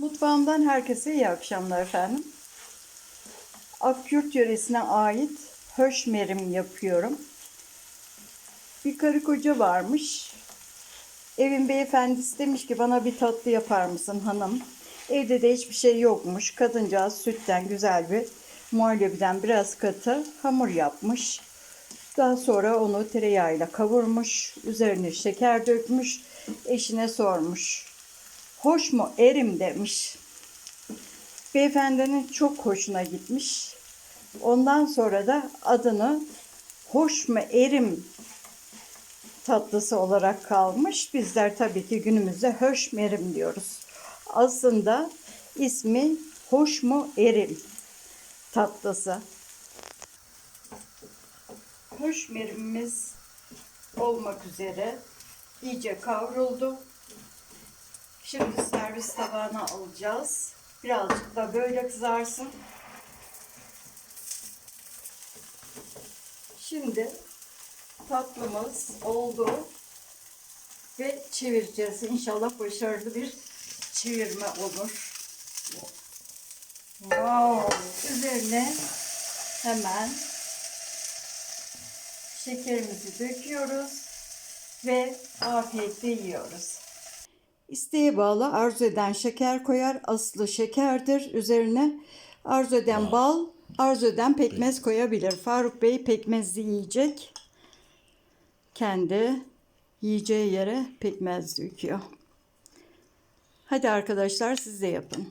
Mutfağımdan herkese iyi akşamlar efendim. Akkürt yöresine ait höşmerim yapıyorum. Bir karı koca varmış. Evin beyefendisi demiş ki bana bir tatlı yapar mısın hanım? Evde de hiçbir şey yokmuş. Kadıncağız sütten güzel bir muhallebiden biraz katı hamur yapmış. Daha sonra onu tereyağıyla kavurmuş. Üzerine şeker dökmüş. Eşine sormuş. Hoş mu erim demiş. Beyefendinin çok hoşuna gitmiş. Ondan sonra da adını hoş mu erim tatlısı olarak kalmış. Bizler tabii ki günümüzde höşmerim diyoruz. Aslında ismi hoş mu erim tatlısı. Höşmerimimiz olmak üzere iyice kavruldu. Şimdi servis tabağına alacağız. Birazcık da böyle kızarsın. Şimdi tatlımız oldu ve çevireceğiz. İnşallah başarılı bir çevirme olur. Wow. Üzerine hemen şekerimizi döküyoruz ve afiyetle yiyoruz. İsteğe bağlı arzu eden şeker koyar. Aslı şekerdir. Üzerine arzu eden bal, arzu eden pekmez koyabilir. Faruk Bey pekmezli yiyecek. Kendi yiyeceği yere pekmez döküyor. Hadi arkadaşlar siz de yapın.